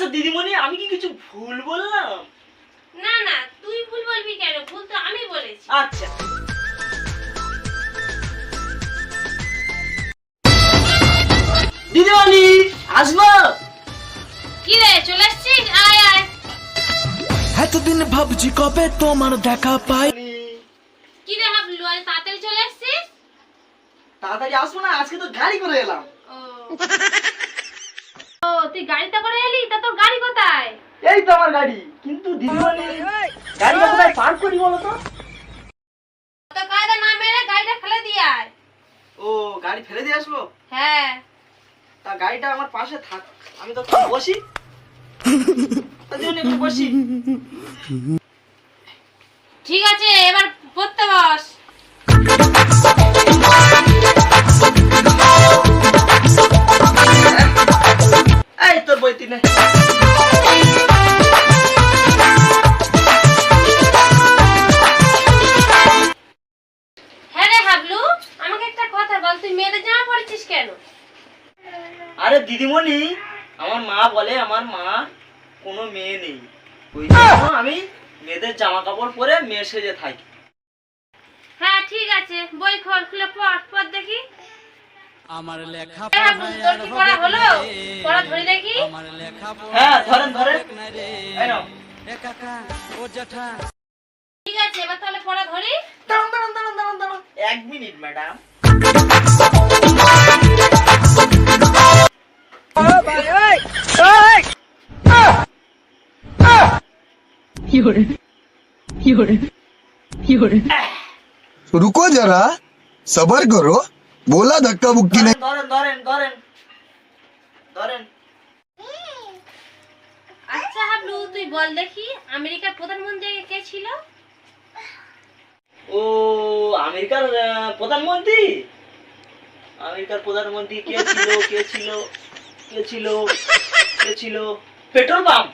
আচ্ছা দিদিমণি আমি কি কিছু ভুল বললাম? না না তুই ভুল বলবি কেন? ভুল তো আমি বলেছি। আচ্ছা। দিদিমণি আসব? কি রে চলে আসছিস? আয় আয়। এতদিন ভাবছি কবে তোমার দেখা পাই। কি রে হাবলু আজ তাড়াতাড়ি চলে আসছিস? তাড়াতাড়ি আসব না আজকে তো গাড়ি করে এলাম। ও ও। তুই গাড়িতে করে এলি তা তোর গাড়ি কোথায়? এই তো আমার গাড়ি। কিন্তু দিদিমণি গাড়িটা কোথায় পার্ক করি বলো তো? তো কায়দা না মেরে গাড়িটা ফেলে দিয়ে আয়। ও গাড়ি ফেলে দিয়ে আসব? হ্যাঁ। তা গাড়িটা আমার পাশে থাক আমি তো বসি। একটু বসি। ঠিক আছে এবার পড়তে বস। আরে দিদিমণি আমার মা বলে আমার মা কোনো মেয়ে নেই। ওই জন্য আমি মেয়েদের জামা কাপড় পরে মেয়ে সেজে থাকি। হ্যাঁ ঠিক আছে। বই খোল খুলে পড় পড় দেখি। আমার লেখা তোর কি পড়া হলো? পড়া ধরে দেখি। আমার লেখা হ্যাঁ ধরেন ধরেন। এই নাও। এ কাকা ও জ্যাঠা। ঠিক আছে এবার তাহলে পড়া ধরি। দাঁড়ান দাঁড়ান দাঁড়ান দাঁড়ান। এক মিনিট ম্যাডাম। রুকো যারা সবার করো বোলা ধাক্কা মুক্তি নেই। আচ্ছা হাবলু তুই বল দেখি আমেরিকার প্রধানমন্ত্রী কে ছিল? ও আমেরিকার প্রধানমন্ত্রী? আমেরিকার প্রধানমন্ত্রী কে ছিল কে ছিল কে ছিল কে ছিল? Petrol pump.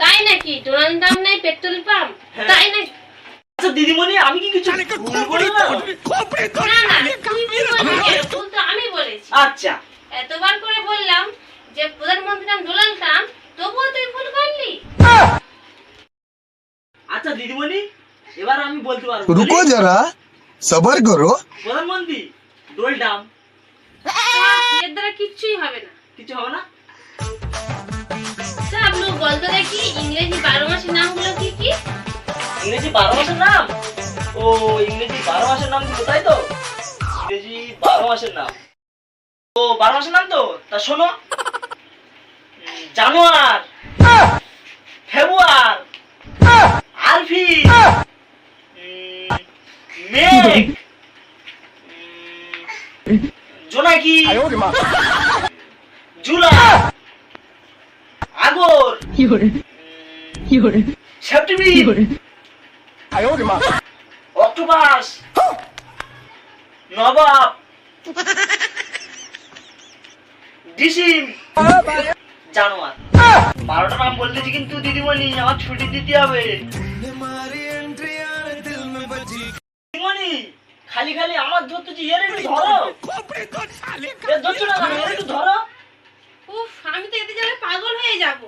তাই নাকি? দাম নাই পেট্রোল পাম্প? হ্যাঁ। তাই নাকি? আচ্ছা দিদিমণি আমি কি কিছু না না তুমি তো আমি বলেছি। আচ্ছা। এতবার করে বললাম যে প্রধানমন্ত্রী নাম ট্রাম্প তবুও তুই ভুল করলি আচ্ছা দিদিমণি এবার আমি বলতে পারব। রুকো যারা সবার করো। প্রধানমন্ত্রী ডোনাল্ড ট্রাম্প হ্যাঁ, এর দ্বারা কিছুই হবে না। কিছু হবে না? সব লোক বলতে বারো মাসের নাম? ও ইংরেজি বারো মাসের নাম তাই তো? ইংরেজি বারো মাসের নাম। ও বারো মাসের নাম তো? তা শোনো। জানুয়ার। ফেব্রুয়ার। উম, মেঘ জোনাকি। জুলাই। আগর সেপ্টেম্বর। অক্টোপাস! নবাব! ডিসিম! জানোয়ার। বারোটা নাম বলতেছি কিন্তু দিদিমণি আমার ছুটি দিতে হবে। দিদিমণি খালি খালি আমার ধরতেছি এর একটু ধরো। ধরছো না এর একটু ধরো। উফ আমি তো এতে যাবে পাগল হয়ে যাব।